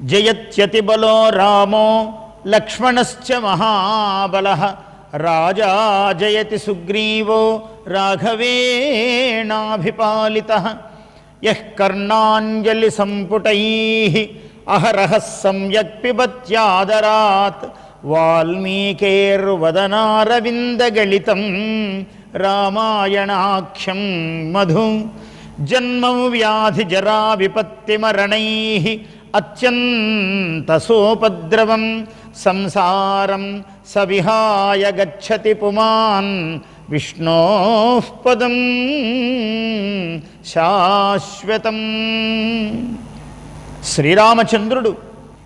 జయత్యతిబలో రామో లక్ష్మణశ్చ మహాబల. రాజా జయతి సుగ్రీవో రాఘవేణాభిపాలిత. యః కర్ణాంజలి సంపుటై. అహరహ సమ్యక్ పిబత్యాదరాత్. వాల్మీకేర్వదనారవిందగళితం. రామాయణాఖ్యం మధు. జన్మ వ్యాధి జరా విపత్తిమరణై అత్యంత సోపద్రవం సంసారం సవిహాయ గచ్చతి పుమాన్. విష్ణో పదం శాశ్వతం. శ్రీరామచంద్రుడు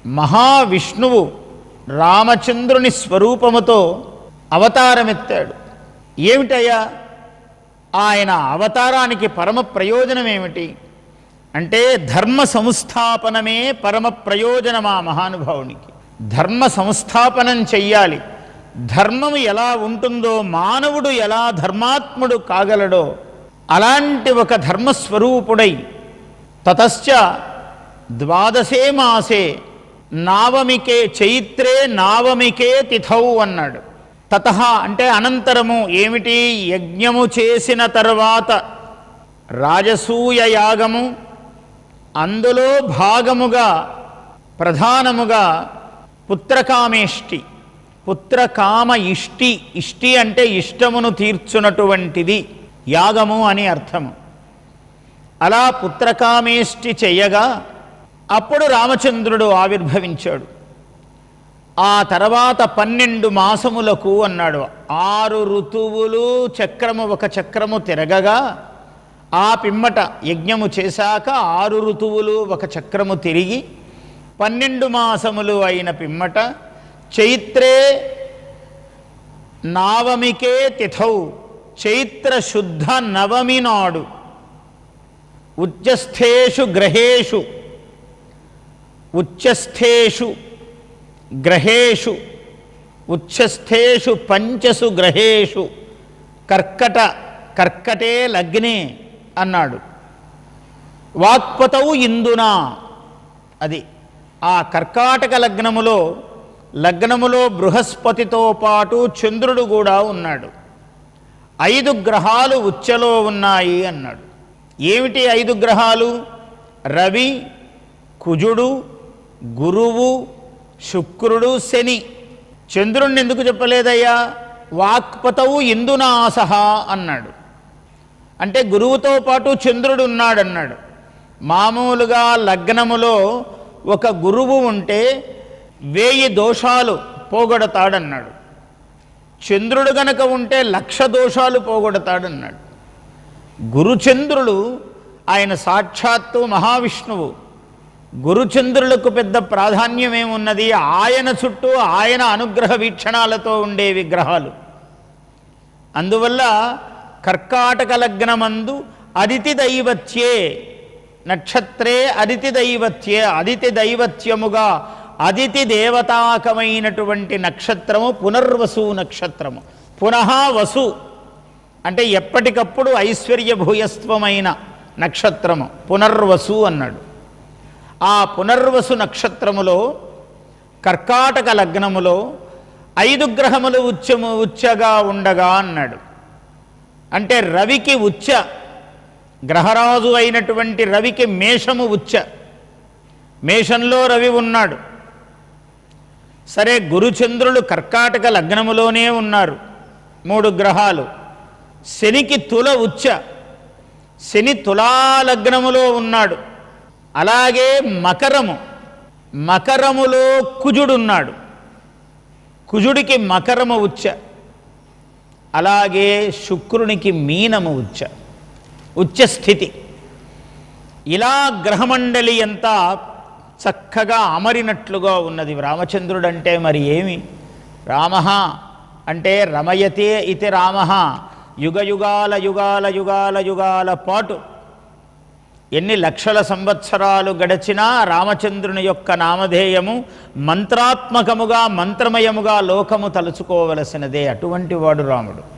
మహావిష్ణువు రామచంద్రుని స్వరూపముతో అవతారమెత్తాడు. ఏమిటయ్యా? ఆయన అవతారానికి పరమ ప్రయోజనం ఏమిటి అంటే ధర్మ సంస్థాపనమే పరమ ప్రయోజనం ఆ మహానుభావునికి. ధర్మ సంస్థాపనం చెయ్యాలి. ధర్మము ఎలా ఉంటుందో మానవుడు ఎలా ధర్మాత్ముడు కాగలడో అలాంటి ఒక ధర్మస్వరూపుడై తతశ్చ ద్వాదశే మాసే నావమికే చైత్రే నావమికే తిథౌ అన్నాడు. తత అంటే అనంతరము ఏమిటి? యజ్ఞము చేసిన తర్వాత రాజసూయ యాగము అందులో భాగముగా ప్రధానముగా పుత్రకామేష్టి. పుత్రకామ ఇష్టి ఇష్టి అంటే ఇష్టమును తీర్చునటువంటిది యాగము అని అర్థము. అలా పుత్రకామేష్టి చెయ్యగా అప్పుడు రామచంద్రుడు ఆవిర్భవించాడు. ఆ తర్వాత పన్నెండు మాసములకు అన్నాడు ఆరు ఋతువులు చక్రము ఒక చక్రము తిరగగా ఆ పిమ్మట యజ్ఞము చేశాక ఆరు ఋతువులు ఒక చక్రము తిరిగి పన్నెండు మాసములు అయిన పిమ్మట చైత్రే నావమికే తిథౌ చైత్ర శుద్ధ నవమి నాడు ఉచ్చస్థేషు గ్రహేషు ఉచ్చస్థేషు గ్రహేషు ఉచ్చస్థేషు పంచసు గ్రహేషు కర్కట కర్కటే లగ్నే అన్నాడు. వాక్పతవు ఇందునా. అది ఆ కర్కాటక లగ్నములో లగ్నములో బృహస్పతితో పాటు చంద్రుడు కూడా ఉన్నాడు. ఐదు గ్రహాలు ఉచ్చలో ఉన్నాయి అన్నాడు. ఏమిటి ఐదు గ్రహాలు? రవి కుజుడు గురువు శుక్రుడు శని. చంద్రుణ్ణి ఎందుకు చెప్పలేదయ్యా? వాక్పతవు ఇందునాసహ అన్నాడు. అంటే గురువుతో పాటు చంద్రుడు ఉన్నాడన్నాడు. మామూలుగా లగ్నములో ఒక గురువు ఉంటే వేయి దోషాలు పోగొడతాడన్నాడు. చంద్రుడు గనక ఉంటే లక్ష దోషాలు పోగొడతాడన్నాడు. గురుచంద్రుడు ఆయన సాక్షాత్తు మహావిష్ణువు. గురుచంద్రులకు పెద్ద ప్రాధాన్యం ఏమున్నది ఆయన చుట్టూ ఆయన అనుగ్రహ వీక్షణాలతో ఉండే విగ్రహాలు. అందువల్ల కర్కాటక లగ్నమందు అదితి దైవత్యే నక్షత్రే అదితి దైవత్యే అదితి దైవత్యముగా అదితి దేవతాకమైనటువంటి నక్షత్రము పునర్వసు నక్షత్రము. పునః వసు అంటే ఎప్పటికప్పుడు ఐశ్వర్య భూయస్త్వమైన నక్షత్రము పునర్వసు అన్నాడు. ఆ పునర్వసు నక్షత్రములో కర్కాటక లగ్నములో ఐదు గ్రహములు ఉచ్చము ఉచ్చగా ఉండగా అన్నాడు. అంటే రవికి ఉచ్చ గ్రహరాజు అయినటువంటి రవికి మేషము ఉచ్చ. మేషంలో రవి ఉన్నాడు. సరే గురుచంద్రులు కర్కాటక లగ్నములోనే ఉన్నారు. మూడు గ్రహాలు. శనికి తుల ఉచ్చ. శని తులాలగ్నములో ఉన్నాడు. అలాగే మకరము. మకరములో కుజుడున్నాడు కుజుడికి మకరము ఉచ్చ. అలాగే శుక్రునికి మీనము ఉచ్చ ఉచ్చస్థితి ఇలా గ్రహమండలి అంతా చక్కగా అమరినట్లుగా ఉన్నది. రామచంద్రుడు అంటే మరి ఏమి? రామ అంటే రమయతే ఇది రామ యుగ యుగాల యుగాల యుగాల యుగాల పాటు ఎన్ని లక్షల సంవత్సరాలు గడిచినా రామచంద్రుని యొక్క నామధేయము మంత్రాత్మకముగా మంత్రమయముగా లోకము తలుచుకోవలసినదే. అటువంటి వాడు రాముడు.